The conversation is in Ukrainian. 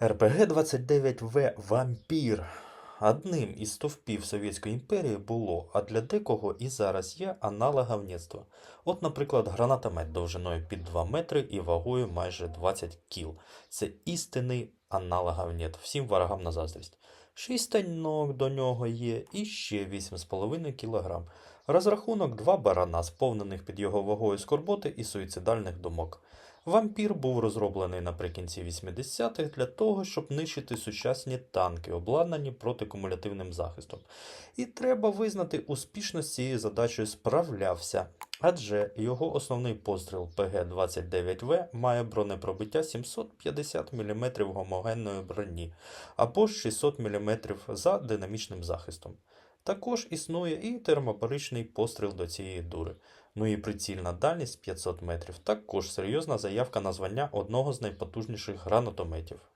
РПГ-29В «Вампір» одним із стовпів Совєтської імперії було, а для декого і зараз є аналоговництво. От, наприклад, гранатомет довжиною під 2 метри і вагою майже 20 кіл. Це істинний аналоговнет, всім ворогам на заздрість. Шість станок до нього є і ще 8,5 кг. Розрахунок два барана, сповнених під його вагою скорботи і суїцидальних думок. Вампір був розроблений наприкінці 80-х для того, щоб нищити сучасні танки, обладнані протикумулятивним захистом. І треба визнати, успішно з цією задачею справлявся, адже його основний постріл ПГ-29В має бронепробиття 750 мм гомогенної броні або 600 мм за динамічним захистом. Також існує і термопаричний постріл до цієї дури. Ну і прицільна дальність 500 метрів також серйозна заявка на звання одного з найпотужніших гранатометів.